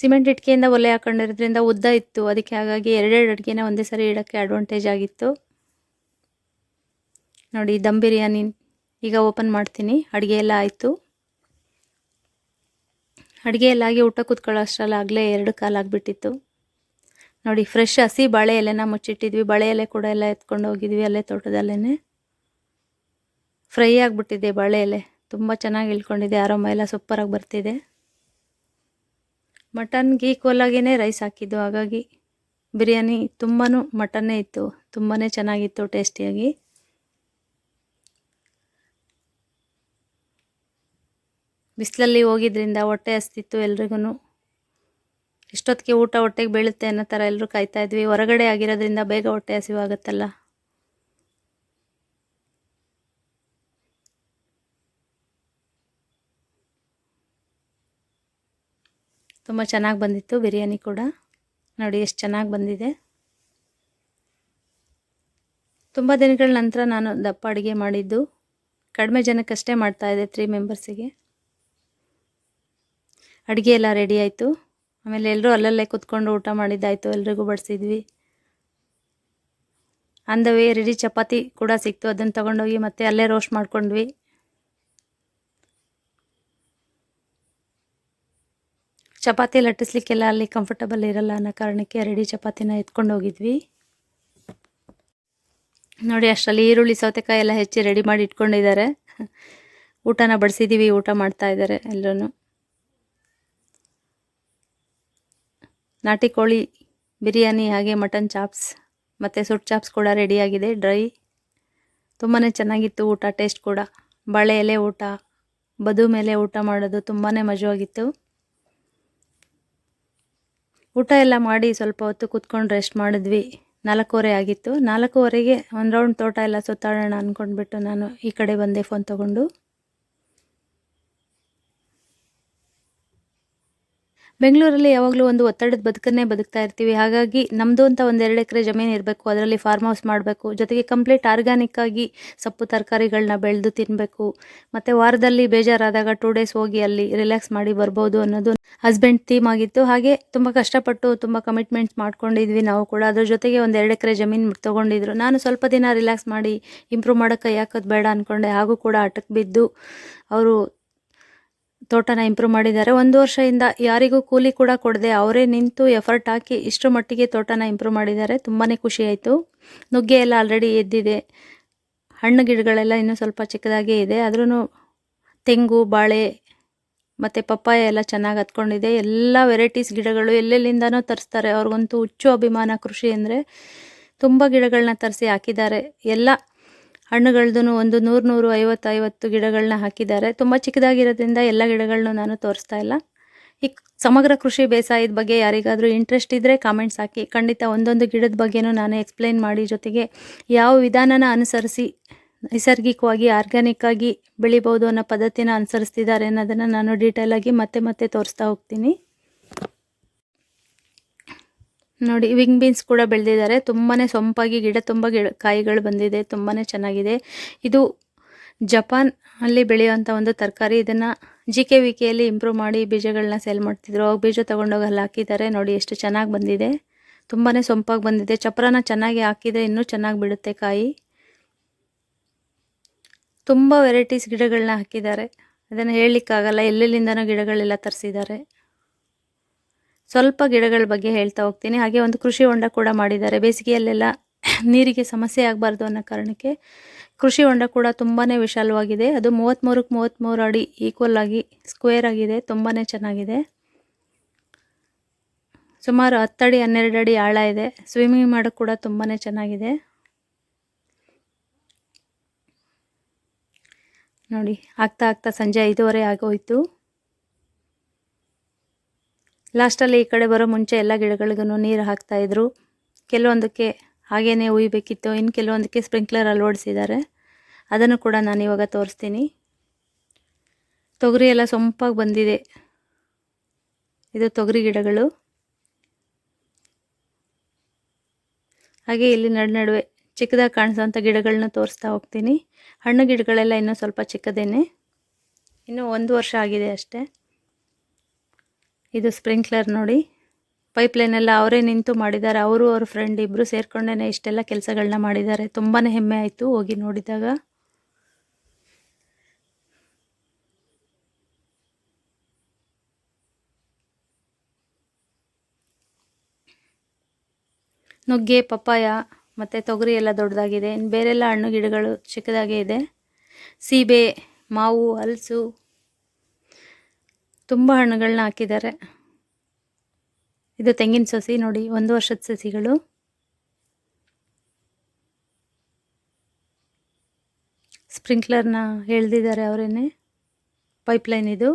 ಸಿಮೆಂಟ್ ಇಟ್ಕೆಯಿಂದ ಒಲೆ ಹಾಕೊಂಡಿರೋದ್ರಿಂದ ಉದ್ದ ಇತ್ತು. ಅದಕ್ಕೆ ಹಾಗಾಗಿ ಎರಡೆರಡು ಅಡುಗೆನ ಒಂದೇ ಸರಿ ಇಡೋಕ್ಕೆ ಅಡ್ವಾಂಟೇಜ್ ಆಗಿತ್ತು. ನೋಡಿ, ದಮ್ ಬಿರಿಯಾನಿ ಈಗ ಓಪನ್ ಮಾಡ್ತೀನಿ. ಅಡುಗೆ ಎಲ್ಲ ಆಯಿತು. ಅಡುಗೆ ಎಲ್ಲ ಆಗಿ ಊಟ ಕೂತ್ಕೊಳ್ಳೋ ಅಷ್ಟರಲ್ಲಿ ಆಗಲೇ ಎರಡು ಕಾಲು ಆಗಿಬಿಟ್ಟಿತ್ತು. ನೋಡಿ ಫ್ರೆಶ್ ಹಸಿ ಬಾಳೆ ಎಲೆನ ಮುಚ್ಚಿಟ್ಟಿದ್ವಿ. ಬಾಳೆ ಎಲೆ ಕೂಡ ಎಲ್ಲ ಎತ್ಕೊಂಡು ಹೋಗಿದ್ವಿ, ಅಲ್ಲೇ ತೋಟದಲ್ಲೇ ಫ್ರೈ ಆಗಿಬಿಟ್ಟಿದೆ ಬಾಳೆ ಎಲೆ. ತುಂಬ ಚೆನ್ನಾಗಿ ಇಳ್ಕೊಂಡಿದೆ. ಆರಾಮ ಎಲ್ಲ ಸೂಪರಾಗಿ ಬರ್ತಿದೆ. ಮಟನ್ಗೆ ಈಕ್ವಲ್ ಆಗಿಯೇ ರೈಸ್ ಹಾಕಿದ್ದು. ಹಾಗಾಗಿ ಬಿರಿಯಾನಿ ತುಂಬಾ ಮಟನ್ನೇ ಇತ್ತು. ತುಂಬಾ ಚೆನ್ನಾಗಿತ್ತು ಟೇಸ್ಟಿಯಾಗಿ ಬಿಸಿಲಲ್ಲಿ ಹೋಗಿದ್ರಿಂದ ಹೊಟ್ಟೆ ಹಸ್ತಿತ್ತು ಎಲ್ರಿಗೂ ಇಷ್ಟೊತ್ತಿಗೆ ಊಟ ಹೊಟ್ಟೆಗೆ ಬೀಳುತ್ತೆ ಅನ್ನೋ ಥರ ಎಲ್ಲರೂ ಕಾಯ್ತಾ ಇದ್ವಿ. ಹೊರಗಡೆ ಆಗಿರೋದ್ರಿಂದ ಬೇಗ ಹೊಟ್ಟೆ ಹಸಿವಾಗುತ್ತಲ್ಲ. ತುಂಬ ಚೆನ್ನಾಗಿ ಬಂದಿತ್ತು, ಬಿರಿಯಾನಿ ಕೂಡ. ನೋಡಿ ಎಷ್ಟು ಚೆನ್ನಾಗಿ ಬಂದಿದೆ. ತುಂಬ ದಿನಗಳ ನಂತರ ನಾನು ದಪ್ಪ ಅಡುಗೆ ಮಾಡಿದ್ದು. ಕಡಿಮೆ ಜನಕ್ಕಷ್ಟೇ ಮಾಡ್ತಾಯಿದ್ದೆ ತ್ರೀ ಮೆಂಬರ್ಸಿಗೆ ಅಡುಗೆ ಎಲ್ಲ ರೆಡಿ ಆಯಿತು. ಆಮೇಲೆ ಎಲ್ಲರೂ ಅಲ್ಲಲ್ಲೇ ಕೂತ್ಕೊಂಡು ಊಟ ಮಾಡಿದ್ದಾಯಿತು, ಎಲ್ರಿಗೂ ಬಡಿಸಿದ್ವಿ. ಅಂದವೇ, ರೆಡಿ ಚಪಾತಿ ಕೂಡ ಸಿಕ್ತು. ಅದನ್ನು ತೊಗೊಂಡೋಗಿ ಮತ್ತೆ ಅಲ್ಲೇ ರೋಸ್ಟ್ ಮಾಡ್ಕೊಂಡ್ವಿ. ಚಪಾತಿ ಲಟ್ಟಿಸ್ಲಿಕ್ಕೆಲ್ಲ ಅಲ್ಲಿ ಕಂಫರ್ಟಬಲ್ ಇರಲ್ಲ ಅನ್ನೋ ಕಾರಣಕ್ಕೆ ರೆಡಿ ಚಪಾತಿನ ಎತ್ಕೊಂಡು ಹೋಗಿದ್ವಿ. ನೋಡಿ, ಅಷ್ಟರಲ್ಲಿ ಈರುಳ್ಳಿ, ಸೌತೆಕಾಯಿ ಎಲ್ಲ ಹೆಚ್ಚಿ ರೆಡಿ ಮಾಡಿ ಇಟ್ಕೊಂಡಿದ್ದಾರೆ. ಊಟನ ಬಡಿಸಿದ್ದೀವಿ ಊಟ ಮಾಡ್ತಾ ಇದ್ದಾರೆ ಎಲ್ಲರೂ ನಾಟಿ ಕೋಳಿ ಬಿರಿಯಾನಿ, ಹಾಗೆ ಮಟನ್ ಚಾಪ್ಸ್, ಮತ್ತು ಸುಟ್ ಚಾಪ್ಸ್ ಕೂಡ ರೆಡಿಯಾಗಿದೆ ಡ್ರೈ ತುಂಬಾ ಚೆನ್ನಾಗಿತ್ತು ಊಟ ಟೇಸ್ಟ್ ಕೂಡ. ಬಾಳೆ ಎಲೆ ಊಟ, ಬದು ಮೇಲೆ ಊಟ ಮಾಡೋದು ತುಂಬಾ ಮಜವಾಗಿತ್ತು. ಊಟ ಎಲ್ಲ ಮಾಡಿ ಸ್ವಲ್ಪ ಹೊತ್ತು ಕೂತ್ಕೊಂಡು ರೆಸ್ಟ್ ಮಾಡಿದ್ವಿ. ನಾಲ್ಕೂವರೆ ಆಗಿತ್ತು. ನಾಲ್ಕೂವರೆಗೆ ಒಂದು ರೌಂಡ್ ತೋಟ ಎಲ್ಲ ಸುತ್ತಾಡೋಣ ಅಂದ್ಕೊಂಡ್ಬಿಟ್ಟು ನಾನು ಈ ಕಡೆ ಬಂದೆ ಫೋನ್ ತೊಗೊಂಡು. ಬೆಂಗಳೂರಲ್ಲಿ ಯಾವಾಗಲೂ ಒಂದು ಒತ್ತಡದ ಬದುಕನ್ನೇ ಬದುಕ್ತಾ ಇರ್ತೀವಿ. ಹಾಗಾಗಿ ನಮ್ಮದು ಅಂತ ಒಂದೆರಡು ಎಕರೆ ಜಮೀನು ಇರಬೇಕು, ಅದರಲ್ಲಿ ಫಾರ್ಮ್ ಹೌಸ್ ಮಾಡಬೇಕು, ಜೊತೆಗೆ ಕಂಪ್ಲೀಟ್ ಆರ್ಗ್ಯಾನಿಕ್ ಆಗಿ ಸೊಪ್ಪು ತರಕಾರಿಗಳನ್ನ ಬೆಳೆದು ತಿನ್ನಬೇಕು ಮತ್ತು ವಾರದಲ್ಲಿ ಬೇಜಾರಾದಾಗ ಟೂ ಡೇಸ್ ಹೋಗಿ ಅಲ್ಲಿ ರಿಲ್ಯಾಕ್ಸ್ ಮಾಡಿ ಬರ್ಬೋದು ಅನ್ನೋದು ಹಸ್ಬೆಂಡ್ ಥೀಮ್ ಆಗಿತ್ತು. ಹಾಗೆ ತುಂಬ ಕಷ್ಟಪಟ್ಟು ತುಂಬ ಕಮಿಟ್ಮೆಂಟ್ಸ್ ಮಾಡ್ಕೊಂಡಿದ್ವಿ ನಾವು ಕೂಡ. ಅದ್ರ ಜೊತೆಗೆ ಒಂದು ಎರಡು ಎಕರೆ ಜಮೀನು ತೊಗೊಂಡಿದ್ರು. ನಾನು ಸ್ವಲ್ಪ ದಿನ ರಿಲ್ಯಾಕ್ಸ್ ಮಾಡಿ ಇಂಪ್ರೂವ್ ಮಾಡೋಕ್ಕೆ ಯಾಕೋದು ಬೇಡ ಅಂದ್ಕೊಂಡೆ ಹಾಗೂ ಕೂಡ ಆಟಕ್ಕೆ ಬಿದ್ದು ಅವರು ತೋಟನ ಇಂಪ್ರೂವ್ ಮಾಡಿದ್ದಾರೆ. ಒಂದು ವರ್ಷದಿಂದ ಯಾರಿಗೂ ಕೂಲಿ ಕೂಡ ಕೊಡದೆ ಅವರೇ ನಿಂತು ಎಫರ್ಟ್ ಹಾಕಿ ಇಷ್ಟರ ಮಟ್ಟಿಗೆ ತೋಟನ ಇಂಪ್ರೂವ್ ಮಾಡಿದ್ದಾರೆ. ತುಂಬಾ ಖುಷಿ ಆಯಿತು. ನುಗ್ಗೆ ಎಲ್ಲ ಆಲ್ರೆಡಿ ಎದ್ದಿದೆ. ಹಣ್ಣು ಗಿಡಗಳೆಲ್ಲ ಇನ್ನೂ ಸ್ವಲ್ಪ ಚಿಕ್ಕದಾಗೇ ಇದೆ. ಆದ್ರೂ ತೆಂಗು, ಬಾಳೆ ಮತ್ತು ಪಪ್ಪಾಯ ಎಲ್ಲ ಚೆನ್ನಾಗಿ ಹತ್ಕೊಂಡಿದೆ. ಎಲ್ಲ ವೆರೈಟೀಸ್ ಗಿಡಗಳು ಎಲ್ಲೆಲ್ಲಿಂದನೂ ತರಿಸ್ತಾರೆ. ಅವ್ರಿಗಂತೂ ಹುಚ್ಚು ಅಭಿಮಾನ ಕೃಷಿ ಅಂದರೆ ತುಂಬ ಗಿಡಗಳನ್ನ ತರಿಸಿ ಹಾಕಿದ್ದಾರೆ. ಎಲ್ಲ ಹಣ್ಣುಗಳದ್ದು ಒಂದು ನೂರು ನೂರು ಐವತ್ತು ಐವತ್ತು ಗಿಡಗಳನ್ನ ಹಾಕಿದ್ದಾರೆ. ತುಂಬ ಚಿಕ್ಕದಾಗಿರೋದ್ರಿಂದ ಎಲ್ಲ ಗಿಡಗಳನ್ನು ನಾನು ತೋರಿಸ್ತಾ ಇಲ್ಲ. ಈ ಸಮಗ್ರ ಕೃಷಿ ಬೇಸಾಯದ ಬಗ್ಗೆ ಯಾರಿಗಾದರೂ ಇಂಟ್ರೆಸ್ಟ್ ಇದ್ದರೆ ಕಾಮೆಂಟ್ಸ್ ಹಾಕಿ. ಖಂಡಿತ ಒಂದೊಂದು ಗಿಡದ ಬಗ್ಗೆನೂ ನಾನು ಎಕ್ಸ್ಪ್ಲೈನ್ ಮಾಡಿ ಜೊತೆಗೆ ಯಾವ ವಿಧಾನನ ಅನುಸರಿಸಿ ನೈಸರ್ಗಿಕವಾಗಿ ಆರ್ಗ್ಯಾನಿಕ್ಕಾಗಿ ಬೆಳಿಬೋದು ಅನ್ನೋ ಪದ್ಧತಿನ ಅನುಸರಿಸ್ತಿದ್ದಾರೆ ಅನ್ನೋದನ್ನು ನಾನು ಡೀಟೇಲಾಗಿ ಮತ್ತೆ ಮತ್ತೆ ತೋರಿಸ್ತಾ ಹೋಗ್ತೀನಿ. ನೋಡಿ ವಿಂಗ್ ಬೀನ್ಸ್ ಕೂಡ ಬೆಳೆದಿದ್ದಾರೆ. ತುಂಬಾ ಸೊಂಪಾಗಿ ಗಿಡ, ತುಂಬ ಗಿಡ, ಕಾಯಿಗಳು ಬಂದಿದೆ. ತುಂಬಾ ಚೆನ್ನಾಗಿದೆ. ಇದು ಜಪಾನ್ ಅಲ್ಲಿ ಬೆಳೆಯುವಂಥ ಒಂದು ತರಕಾರಿ. ಇದನ್ನು ಜಿ ಕೆ ವಿ ಕೆಯಲ್ಲಿ ಇಂಪ್ರೂವ್ ಮಾಡಿ ಬೀಜಗಳನ್ನ ಸೇಲ್ ಮಾಡ್ತಿದ್ರು. ಅವಾಗ ಬೀಜ ತೊಗೊಂಡೋಗಿ ಅಲ್ಲಿ ಹಾಕಿದ್ದಾರೆ. ನೋಡಿ, ಎಷ್ಟು ಚೆನ್ನಾಗಿ ಬಂದಿದೆ. ತುಂಬಾ ಸೊಂಪಾಗಿ ಬಂದಿದೆ. ಚಪ್ರನ ಚೆನ್ನಾಗಿ ಹಾಕಿದರೆ ಇನ್ನೂ ಚೆನ್ನಾಗಿ ಬಿಡುತ್ತೆ ಕಾಯಿ. ತುಂಬ ವೆರೈಟೀಸ್ ಗಿಡಗಳನ್ನ ಹಾಕಿದ್ದಾರೆ. ಅದನ್ನು ಹೇಳಲಿಕ್ಕಾಗಲ್ಲ. ಎಲ್ಲೆಲ್ಲಿಂದನೋ ಗಿಡಗಳೆಲ್ಲ ತರಿಸಿದ್ದಾರೆ. ಸ್ವಲ್ಪ ಗಿಡಗಳ ಬಗ್ಗೆ ಹೇಳ್ತಾ ಹೋಗ್ತೀನಿ. ಹಾಗೆ ಒಂದು ಕೃಷಿ ಹೊಂಡ ಕೂಡ ಮಾಡಿದ್ದಾರೆ. ಬೇಸಿಗೆಯಲ್ಲೆಲ್ಲ ನೀರಿಗೆ ಸಮಸ್ಯೆ ಆಗಬಾರ್ದು ಅನ್ನೋ ಕಾರಣಕ್ಕೆ ಕೃಷಿ ಹೊಂಡ ಕೂಡ ತುಂಬಾ ವಿಶಾಲವಾಗಿದೆ. ಅದು ಮೂವತ್ತ್ಮೂರಕ್ಕೆ ಮೂವತ್ತ್ಮೂರು ಅಡಿ ಈಕ್ವಲ್ ಆಗಿ ಸ್ಕ್ವೇರ್ ಆಗಿದೆ. ತುಂಬಾ ಚೆನ್ನಾಗಿದೆ. ಸುಮಾರು ಹತ್ತಡಿ, ಹನ್ನೆರಡು ಅಡಿ ಆಳ ಇದೆ. ಸ್ವಿಮ್ಮಿಂಗ್ ಮಾಡೋಕ್ಕೆ ಕೂಡ ತುಂಬಾ ಚೆನ್ನಾಗಿದೆ. ನೋಡಿ, ಆಗ್ತಾ ಆಗ್ತಾ ಸಂಜೆ ಐದೂವರೆ ಆಗೋಯ್ತು. ಲಾಸ್ಟಲ್ಲಿ ಈ ಕಡೆ ಬರೋ ಮುಂಚೆ ಎಲ್ಲ ಗಿಡಗಳಿಗೂ ನೀರು ಹಾಕ್ತಾಯಿದ್ರು ಕೆಲವೊಂದಕ್ಕೆ ಹಾಗೇ ಉಯ್ಬೇಕಿತ್ತು. ಇನ್ನು ಕೆಲವೊಂದಕ್ಕೆ ಸ್ಪ್ರಿಂಕ್ಲರ್ ಅಳವಡಿಸಿದ್ದಾರೆ ಅದನ್ನು ಕೂಡ ನಾನು ಇವಾಗ ತೋರಿಸ್ತೀನಿ. ತೊಗರಿ ಎಲ್ಲ ಸೊಂಪಾಗಿ ಬಂದಿದೆ. ಇದು ತೊಗರಿ ಗಿಡಗಳು. ಹಾಗೆ ಇಲ್ಲಿ ನಡು ನಡುವೆ ಚಿಕ್ಕದಾಗಿ ಕಾಣಿಸೋಂಥ ಗಿಡಗಳನ್ನ ತೋರಿಸ್ತಾ ಹೋಗ್ತೀನಿ. ಹಣ್ಣು ಗಿಡಗಳೆಲ್ಲ ಇನ್ನೂ ಸ್ವಲ್ಪ ಚಿಕ್ಕದೇನೆ. ಇನ್ನೂ ಒಂದು ವರ್ಷ ಆಗಿದೆ ಅಷ್ಟೇ. ಇದು ಸ್ಪ್ರಿಂಕ್ಲರ್ ನೋಡಿ. ಪೈಪ್ಲೈನ್ ಎಲ್ಲ ಅವರೇ ನಿಂತು ಮಾಡಿದ್ದಾರೆ. ಅವರು, ಅವ್ರ ಫ್ರೆಂಡ್ ಇಬ್ಬರು ಸೇರಿಕೊಂಡೇ ಇಷ್ಟೆಲ್ಲ ಕೆಲಸಗಳನ್ನ ಮಾಡಿದ್ದಾರೆ. ತುಂಬಾ ಹೆಮ್ಮೆ ಆಯಿತು ಹೋಗಿ ನೋಡಿದಾಗ. ನುಗ್ಗೆ, ಪಪ್ಪಾಯ ಮತ್ತು ತೊಗರಿ ಎಲ್ಲ ದೊಡ್ಡದಾಗಿದೆ. ಇನ್ನು ಬೇರೆಲ್ಲ ಹಣ್ಣು ಗಿಡಗಳು ಚಿಕ್ಕದಾಗೇ ಇದೆ. ಸೀಬೆ, ಮಾವು, ಹಲಸು ತುಂಬ ಹಣ್ಣುಗಳನ್ನ ಹಾಕಿದ್ದಾರೆ. ಇದು ತೆಂಗಿನ ಸಸಿ ನೋಡಿ, ಒಂದು ವರ್ಷದ ಸಸಿಗಳು. ಸ್ಪ್ರಿಂಕ್ಲರ್ನ ಎಳ್ದಿದ್ದಾರೆ ಅವರೇನೆ. ಪೈಪ್ಲೈನ್ ಇದು.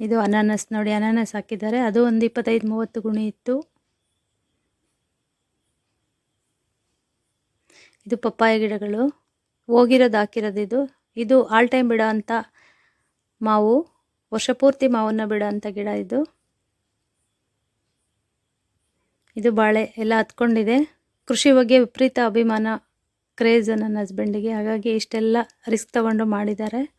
ಇದು ಅನಾನಸ್ ನೋಡಿ, ಅನಾನಸ್ ಹಾಕಿದ್ದಾರೆ. ಅದು ಒಂದು ಇಪ್ಪತ್ತೈದು, ಮೂವತ್ತು ಗುಣಿ ಇತ್ತು. ಇದು ಪಪ್ಪಾಯ ಗಿಡಗಳು. ಹೋಗಿರೋದು ಇದು. ಆಲ್ ಟೈಮ್ ಬಿಡೋ ಅಂತ ಮಾವು, ವರ್ಷ ಪೂರ್ತಿ ಮಾವನ್ನು ಬಿಡೋ ಅಂಥ ಗಿಡ ಇದು. ಇದು ಬಾಳೆ ಎಲ್ಲ ಹತ್ಕೊಂಡಿದೆ. ಕೃಷಿ ಬಗ್ಗೆ ವಿಪರೀತ ಅಭಿಮಾನ, ಕ್ರೇಜ್ ನನ್ನ ಹಸ್ಬೆಂಡಿಗೆ. ಹಾಗಾಗಿ ಇಷ್ಟೆಲ್ಲ ರಿಸ್ಕ್ ತಗೊಂಡು ಮಾಡಿದ್ದಾರೆ.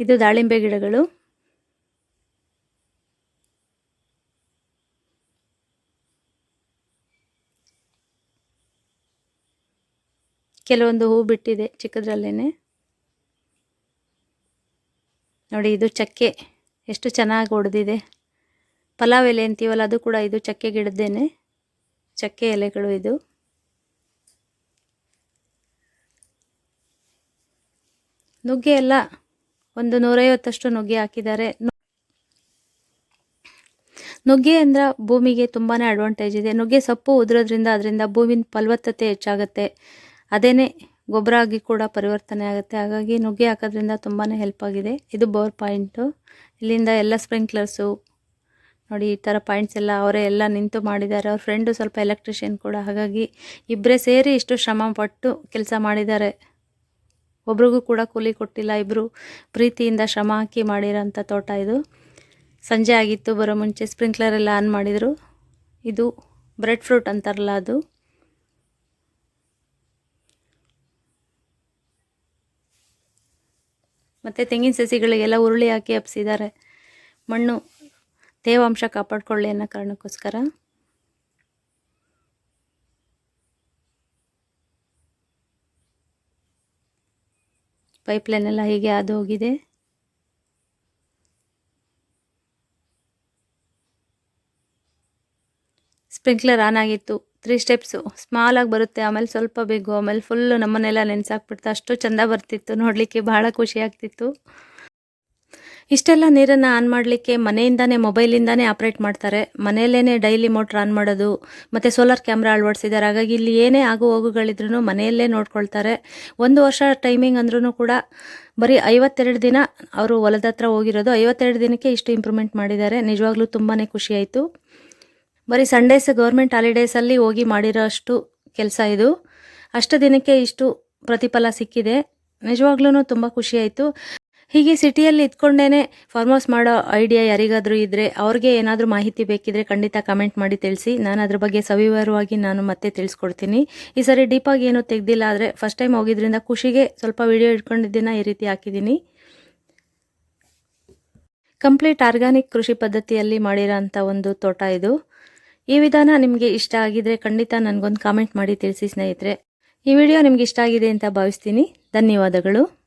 ಇದು ದಾಳಿಂಬೆ ಗಿಡಗಳು. ಕೆಲವೊಂದು ಹೂ ಬಿಟ್ಟಿದೆ ಚಿಕ್ಕದ್ರಲ್ಲೇ ನೋಡಿ, ಇದು ಚಕ್ಕೆ. ಎಷ್ಟು ಚೆನ್ನಾಗಿ ಹೊಡೆದಿದೆ ಪಲಾವ್ ಎಲೆ ಅಂತೀವಲ್ಲ, ಅದು ಕೂಡ ಇದು ಚಕ್ಕೆ ಗಿಡದ್ದೇನೆ. ಚಕ್ಕೆ ಎಲೆಗಳು ಇದು. ನುಗ್ಗೆ ಎಲ್ಲ ಒಂದು ನೂರೈವತ್ತಷ್ಟು ನುಗ್ಗೆ ಹಾಕಿದ್ದಾರೆ. ನುಗ್ಗೆ ಅಂದ್ರೆ ಭೂಮಿಗೆ ತುಂಬಾ ಅಡ್ವಾಂಟೇಜ್ ಇದೆ. ನುಗ್ಗೆ ಸೊಪ್ಪು ಉದುರೋದ್ರಿಂದ, ಅದರಿಂದ ಭೂಮಿನ ಫಲವತ್ತತೆ ಹೆಚ್ಚಾಗುತ್ತೆ. ಅದೇನೇ ಗೊಬ್ಬರ ಆಗಿ ಕೂಡ ಪರಿವರ್ತನೆ ಆಗುತ್ತೆ. ಹಾಗಾಗಿ ನುಗ್ಗೆ ಹಾಕೋದ್ರಿಂದ ತುಂಬಾ ಹೆಲ್ಪ್ ಆಗಿದೆ. ಇದು ಬೋರ್ ಪಾಯಿಂಟು ಇಲ್ಲಿಂದ ಎಲ್ಲ ಸ್ಪ್ರಿಂಕ್ಲರ್ಸು ನೋಡಿ ಈ ಥರ ಪಾಯಿಂಟ್ಸ್ ಎಲ್ಲ ಅವರೇ ಎಲ್ಲ ನಿಂತು ಮಾಡಿದ್ದಾರೆ. ಅವ್ರ ಫ್ರೆಂಡು ಸ್ವಲ್ಪ ಎಲೆಕ್ಟ್ರಿಷಿಯನ್ ಕೂಡ. ಹಾಗಾಗಿ ಇಬ್ಬರೇ ಸೇರಿ ಇಷ್ಟು ಶ್ರಮ ಪಟ್ಟು ಕೆಲಸ ಮಾಡಿದ್ದಾರೆ. ಒಬ್ರಿಗೂ ಕೂಡ ಕೂಲಿ ಕೊಟ್ಟಿಲ್ಲ. ಇಬ್ಬರು ಪ್ರೀತಿಯಿಂದ ಶ್ರಮ ಹಾಕಿ ಮಾಡಿರೋಂಥ ತೋಟ ಇದು. ಸಂಜೆ ಆಗಿತ್ತು, ಬರೋ ಮುಂಚೆ ಸ್ಪ್ರಿಂಕ್ಲರ್ ಎಲ್ಲ ಆನ್ ಮಾಡಿದರು. ಇದು ಬ್ರೆಡ್ ಫ್ರೂಟ್ ಅಂತಾರಲ್ಲ ಅದು. ಮತ್ತು ತೆಂಗಿನ ಸಸಿಗಳಿಗೆಲ್ಲ ಉರುಳಿ ಹಾಕಿ ಹಬ್ಸಿದ್ದಾರೆ ಮಣ್ಣು ತೇವಾಂಶ ಕಾಪಾಡಿಕೊಳ್ಳಿ ಅನ್ನೋ ಕಾರಣಕ್ಕೋಸ್ಕರ. ಪೈಪ್ಲೈನ್ ಎಲ್ಲ ಹೀಗೆ ಅದು ಹೋಗಿದೆ? ಸ್ಪ್ರಿಂಕ್ಲರ್ ಆನ್ ಆಗಿತ್ತು. ತ್ರೀ ಸ್ಟೆಪ್ಸು ಸ್ಮಾಲಾಗಿ ಬರುತ್ತೆ, ಆಮೇಲೆ ಸ್ವಲ್ಪ ಬಿಗ್ಗು ಆಮೇಲೆ ಫುಲ್ಲು ನಮ್ಮನ್ನೆಲ್ಲ ನೆನೆಸಾಕ್ಬಿಡ್ತು. ಅಷ್ಟು ಚೆಂದ ಬರ್ತಿತ್ತು, ನೋಡಲಿಕ್ಕೆ ಭಾಳ ಖುಷಿ ಆಗ್ತಿತ್ತು. ಇಷ್ಟೆಲ್ಲ ನೀರನ್ನು ಆನ್ ಮಾಡಲಿಕ್ಕೆ ಮನೆಯಿಂದಾನೇ, ಮೊಬೈಲಿಂದಾನೇ ಆಪ್ರೇಟ್ ಮಾಡ್ತಾರೆ. ಮನೆಯಲ್ಲೇ ಡೈಲಿ ಮೋಟ್ರ್ ಆನ್ ಮಾಡೋದು, ಮತ್ತು ಸೋಲಾರ್ ಕ್ಯಾಮ್ರಾ ಅಳವಡಿಸಿದ್ದಾರೆ ಹಾಗಾಗಿ ಇಲ್ಲಿ ಏನೇ ಆಗು ಹೋಗುಗಳಿದ್ರೂ ಮನೆಯಲ್ಲೇ ನೋಡ್ಕೊಳ್ತಾರೆ. ಒಂದು ವರ್ಷ ಟೈಮಿಂಗ್ ಅಂದ್ರೂ ಕೂಡ ಬರೀ ಐವತ್ತೆರಡು ದಿನ ಅವರು ಹೊಲದ ಹತ್ರ ಹೋಗಿರೋದು. ಐವತ್ತೆರಡು ದಿನಕ್ಕೆ ಇಷ್ಟು ಇಂಪ್ರೂವ್ಮೆಂಟ್ ಮಾಡಿದ್ದಾರೆ. ನಿಜವಾಗ್ಲೂ ತುಂಬಾ ಖುಷಿಯಾಯಿತು ಬರೀ ಸಂಡೇಸ್ ಗೌರ್ಮೆಂಟ್ ಹಾಲಿಡೇಸಲ್ಲಿ ಹೋಗಿ ಮಾಡಿರೋ ಅಷ್ಟು ಕೆಲಸ ಇದು. ಅಷ್ಟು ದಿನಕ್ಕೆ ಇಷ್ಟು ಪ್ರತಿಫಲ ಸಿಕ್ಕಿದೆ. ನಿಜವಾಗ್ಲೂ ತುಂಬ ಖುಷಿ ಆಯಿತು. ಹೀಗೆ ಸಿಟಿಯಲ್ಲಿ ಇದ್ಕೊಂಡೇ ಫಾರ್ಮ್ ಹೌಸ್ ಮಾಡೋ ಐಡಿಯಾ ಯಾರಿಗಾದರೂ ಇದ್ದರೆ ಅವ್ರಿಗೆ ಏನಾದರೂ ಮಾಹಿತಿ ಬೇಕಿದ್ರೆ ಖಂಡಿತ ಕಮೆಂಟ್ ಮಾಡಿ ತಿಳಿಸಿ. ನಾನು ಅದ್ರ ಬಗ್ಗೆ ಸವಿವರವಾಗಿ ನಾನು ಮತ್ತೆ ತಿಳಿಸ್ಕೊಡ್ತೀನಿ. ಈ ಸರಿ ಡೀಪಾಗಿ ಏನೂ ತೆಗ್ದಿಲ್ಲ, ಆದರೆ ಫಸ್ಟ್ ಟೈಮ್ ಹೋಗಿದ್ರಿಂದ ಖುಷಿಗೆ ಸ್ವಲ್ಪ ವಿಡಿಯೋ ಇಟ್ಕೊಂಡಿದ್ದೀನ ಈ ರೀತಿ ಹಾಕಿದ್ದೀನಿ. ಕಂಪ್ಲೀಟ್ ಆರ್ಗ್ಯಾನಿಕ್ ಕೃಷಿ ಪದ್ಧತಿಯಲ್ಲಿ ಮಾಡಿರೋ ಒಂದು ತೋಟ ಇದು. ಈ ವಿಧಾನ ನಿಮಗೆ ಇಷ್ಟ ಆಗಿದ್ರೆ ಖಂಡಿತ ನನಗೊಂದು ಕಾಮೆಂಟ್ ಮಾಡಿ ತಿಳಿಸಿ ಸ್ನೇಹಿತರೆ. ಈ ವಿಡಿಯೋ ನಿಮ್ಗೆ ಇಷ್ಟ ಆಗಿದೆ ಅಂತ ಭಾವಿಸ್ತೀನಿ. ಧನ್ಯವಾದಗಳು.